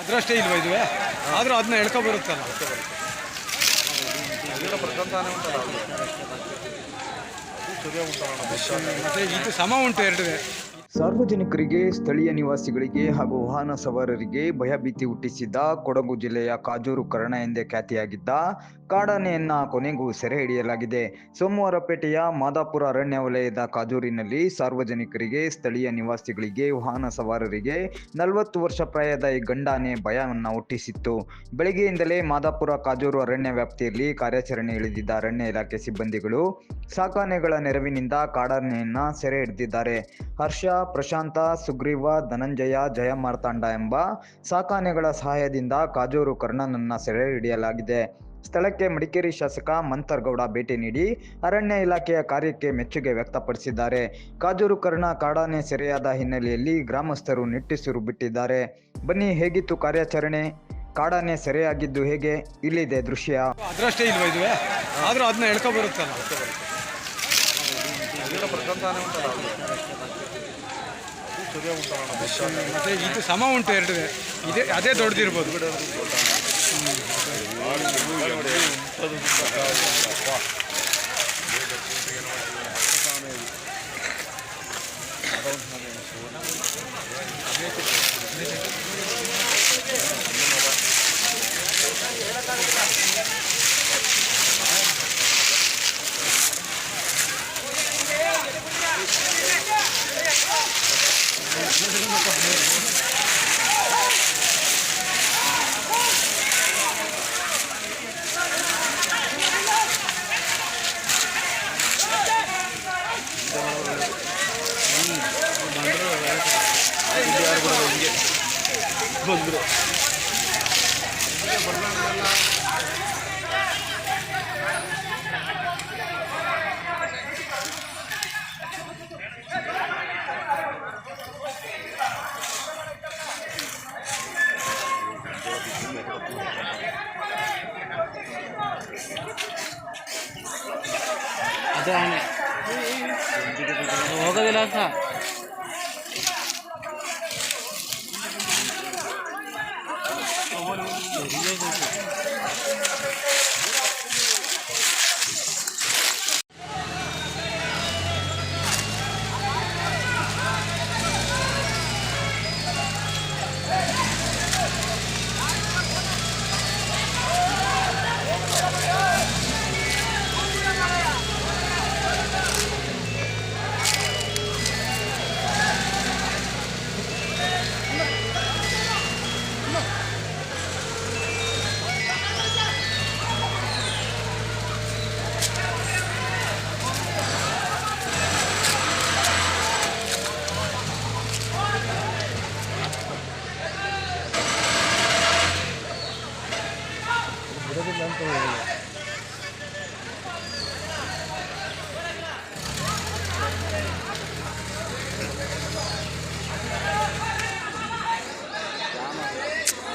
ಅದರಷ್ಟೇ ಇಲ್ವ ಇದುವೆ? ಆದರೂ ಅದನ್ನ ಎಳ್ಕೊ ಬರುತ್ತಲ್ಲ ಮತ್ತೆ ಇದು ಸಮ ಉಂಟು ಎರಡುವೆ ಸಾರ್ವಜನಿಕರಿಗೆ, ಸ್ಥಳೀಯ ನಿವಾಸಿಗಳಿಗೆ ಹಾಗೂ ವಾಹನ ಸವಾರರಿಗೆ ಭಯಭೀತಿ ಹುಟ್ಟಿಸಿದ್ದ ಕೊಡಗು ಜಿಲ್ಲೆಯ ಕಾಜೂರು ಕರ್ಣ ಎಂದೇ ಖ್ಯಾತಿಯಾಗಿದ್ದ ಕಾಡಾನೆಯನ್ನ ಕೊನೆಗೂ ಸೆರೆ ಹಿಡಿಯಲಾಗಿದೆ. ಸೋಮವಾರಪೇಟೆಯ ಮಾದಾಪುರ ಅರಣ್ಯ ವಲಯದ ಕಾಜೂರಿನಲ್ಲಿ ಸಾರ್ವಜನಿಕರಿಗೆ, ಸ್ಥಳೀಯ ನಿವಾಸಿಗಳಿಗೆ, ವಾಹನ ಸವಾರರಿಗೆ ನಲವತ್ತು ವರ್ಷ ಪ್ರಾಯದ ಈ ಗಂಡಾನೆ ಭಯವನ್ನು ಹುಟ್ಟಿಸಿತ್ತು. ಬೆಳಗ್ಗೆಯಿಂದಲೇ ಮಾದಾಪುರ ಕಾಜೂರು ಅರಣ್ಯ ವ್ಯಾಪ್ತಿಯಲ್ಲಿ ಕಾರ್ಯಾಚರಣೆ ಇಳಿದಿದ್ದ ಅರಣ್ಯ ಇಲಾಖೆ ಸಿಬ್ಬಂದಿಗಳು ಸಾಕಾನೆಗಳ ನೆರವಿನಿಂದ ಕಾಡಾನೆಯನ್ನ ಸೆರೆ ಹಿಡಿದಿದ್ದಾರೆ. ಹರ್ಷ ಪ್ರಶಾಂತ, ಸುಗ್ರೀವ, ಧನಂಜಯ, ಜಯಮಾರ್ತಾಂಡ ಎಂಬ ಸಾಕಾನೆಗಳ ಸಹಾಯದಿಂದ ಕಾಜೂರು ಕರ್ಣನನ್ನ ಸೆರೆ ಹಿಡಿಯಲಾಗಿದೆ. ಸ್ಥಳಕ್ಕೆ ಮಡಿಕೇರಿ ಶಾಸಕ ಮಂತರ್ಗೌಡ ಭೇಟಿ ನೀಡಿ ಅರಣ್ಯ ಇಲಾಖೆಯ ಕಾರ್ಯಕ್ಕೆ ಮೆಚ್ಚುಗೆ ವ್ಯಕ್ತಪಡಿಸಿದ್ದಾರೆ. ಕಾಜೂರು ಕರ್ಣ ಕಾಡಾನೆ ಸೆರೆಯಾದ ಹಿನ್ನೆಲೆಯಲ್ಲಿ ಗ್ರಾಮಸ್ಥರು ನಿಟ್ಟುಸಿರು ಬಿಟ್ಟಿದ್ದಾರೆ. ಬನ್ನಿ, ಹೇಗಿತ್ತು ಕಾರ್ಯಾಚರಣೆ? ಕಾಡಾನೆ ಸೆರೆಯಾಗಿದ್ದು ಹೇಗೆ? ಇಲ್ಲಿದೆ ದೃಶ್ಯ. ಅದರಷ್ಟೇ ಇಲ್ವಾ ಇದುವೆ? ಆದರೂ ಅದನ್ನ ಎಳ್ಕೊ ಮತ್ತೆ ಇದು ಸಮ ಉಂಟು ಎರಡು. ಇದೇ ಅದೇ ದೊಡ್ಡದಿರ್ಬೋದು ¿Qué es eso? ¿Qué. 手얼해보 이.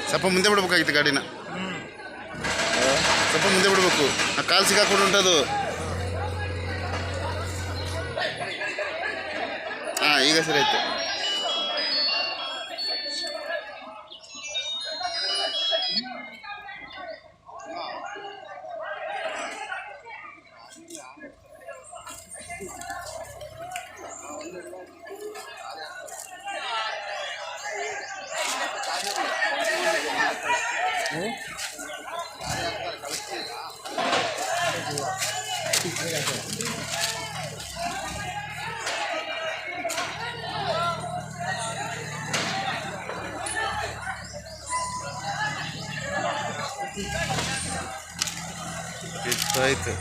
ಸ್ವಲ್ಪ ಮುಂದೆ ಬಿಡ್ಬೇಕಾಗಿತ್ತು ಗಾಡಿನ. ಸ್ವಲ್ಪ ಮುಂದೆ ಬಿಡಬೇಕು. ಆ ಕಾಲು ಸಿಕ್ಕಾಕೊಂಡು ಉಂಟದು ಹಾಂ ಈಗ ಸರಿ ಆಯ್ತು. сайты.